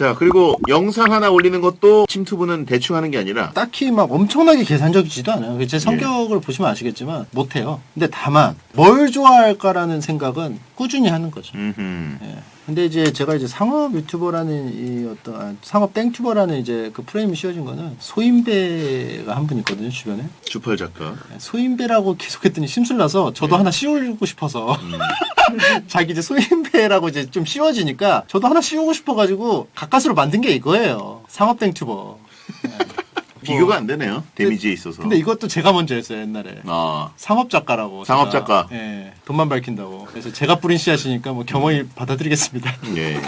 자, 그리고 영상 하나 올리는 것도 침투부는 대충 하는 게 아니라 딱히 막 엄청나게 계산적이지도 않아요. 제 성격을 보시면 아시겠지만 못해요. 근데 다만 뭘 좋아할까라는 생각은 꾸준히 하는 거죠. 음흠. 예. 근데 이제 제가 이제 상업 유튜버라는 이 어떤 아, 상업 땡튜버라는 이제 그 프레임이 씌워진 거는 소인배가 한 분 있거든요 주변에 주펄 작가. 예, 소인배라고 계속했더니 심술나서 저도 하나 씌우고 싶어서 자기 이제 소인배라고 이제 좀 씌워지니까 저도 하나 씌우고 싶어가지고 가까스로 만든 게 이거예요 상업 땡튜버 비교가 안 되네요. 데미지에 있어서. 근데 이것도 제가 먼저 했어요 옛날에 아, 상업 작가라고 상업 제가. 작가. 예 돈만 밝힌다고 그래서 제가 뿌린 씨앗이니까 뭐 겸허히 받아들이겠습니다 예.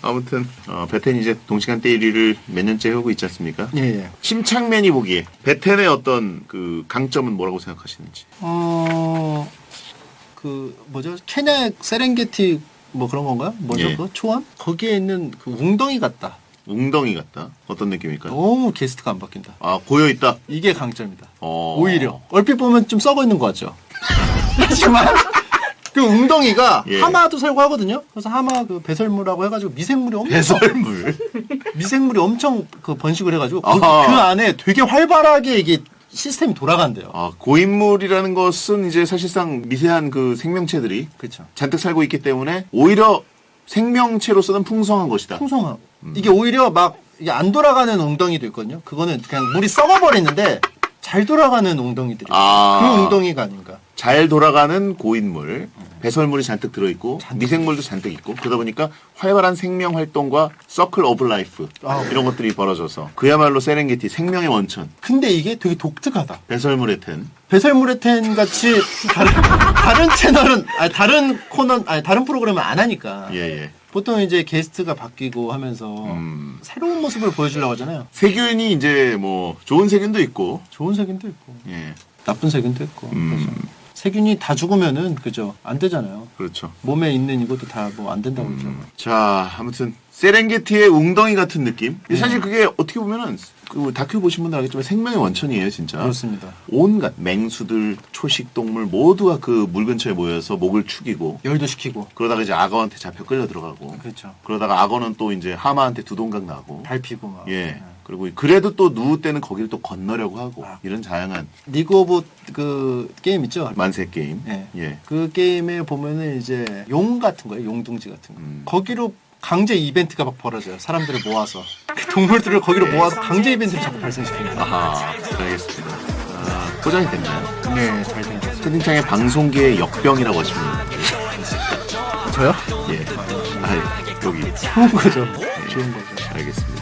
아무튼 어, 베텐 이제 동시간대 1위를 몇 년째 해오고 있지 않습니까? 예, 예. 심창맨이 보기에 베텐의 어떤 그 강점은 뭐라고 생각하시는지. 어, 그 뭐죠? 케냐 세렝게티 뭐 그런 건가요? 뭐죠? 예. 그 초원? 거기에 있는 그 웅덩이 같다. 웅덩이 같다. 어떤 느낌일까요? 너무 게스트가 안 바뀐다. 아 고여 있다. 이게 강점이다. 어. 오히려 얼핏 보면 좀 썩어 있는 것 같죠. 하지만 그 웅덩이가 예. 하마도 살고 하거든요. 그래서 하마 그 배설물하고 해가지고 미생물이 엄청 배설물. 미생물이 엄청 그 번식을 해가지고 그, 아하. 그 안에 되게 활발하게 이게 시스템이 돌아간대요. 아 고인물이라는 것은 이제 사실상 미세한 그 생명체들이 그렇죠. 잔뜩 살고 있기 때문에 오히려 생명체로서는 풍성한 것이다. 풍성하고 이게 오히려 막 이게 안 돌아가는 웅덩이도 있거든요. 그거는 그냥 물이 썩어버리는데 잘 돌아가는 웅덩이들이 아. 그 웅덩이가 아닌가. 잘 돌아가는 고인물, 배설물이 잔뜩 들어있고 미생물도 잔뜩 있고 그러다 보니까 활발한 생명 활동과 서클 오브 라이프 아. 이런 것들이 벌어져서 그야말로 세렝게티 생명의 원천 근데 이게 되게 독특하다. 배설물의 텐 배설물의 텐 같이 다른, 다른 채널은 아니 다른 코너 아니 다른 프로그램은 안 하니까 예예 보통 이제 게스트가 바뀌고 하면서 음. 새로운 모습을 보여주려고 하잖아요. 세균이 이제 뭐 좋은 세균도 있고 좋은 세균도 있고 예 나쁜 세균도 있고 음. 그래서 세균이 다 죽으면은 그죠 안 되잖아요. 그렇죠 몸에 있는 이것도 다 뭐 안 된다고 그러죠. 자 아무튼 세렝게티의 웅덩이 같은 느낌 사실 그게 어떻게 보면은 그 다큐 보신 분들 알겠지만 생명의 원천이에요 진짜 그렇습니다. 온갖 맹수들 초식 동물 모두가 그 물 근처에 모여서 목을 축이고 열도 식히고 그러다가 이제 악어한테 잡혀 끌려 들어가고 그렇죠. 그러다가 악어는 또 이제 하마한테 두동강 나고 밟히고 막. 예 그리고 그래도 또 누우 때는 거기를 또 건너려고 하고 아. 이런 다양한 리그 오브 그 게임 있죠? 만세 게임 예. 예. 그 게임에 보면은 이제 용 같은 거예요. 용둥지 같은 거. 음. 거기로 강제 이벤트가 막 벌어져요. 사람들을 모아서 그 동물들을 거기로 모아서 강제 이벤트를 자꾸 발생시키는 거예요. 아하 알겠습니다 아, 포장이 됐나요? 네, 잘된 거죠. 채팅창에 방송계의 역병이라고 하시면 저요? 예. 아, 여기 좋은 거죠. 좋은 거죠. 알겠습니다.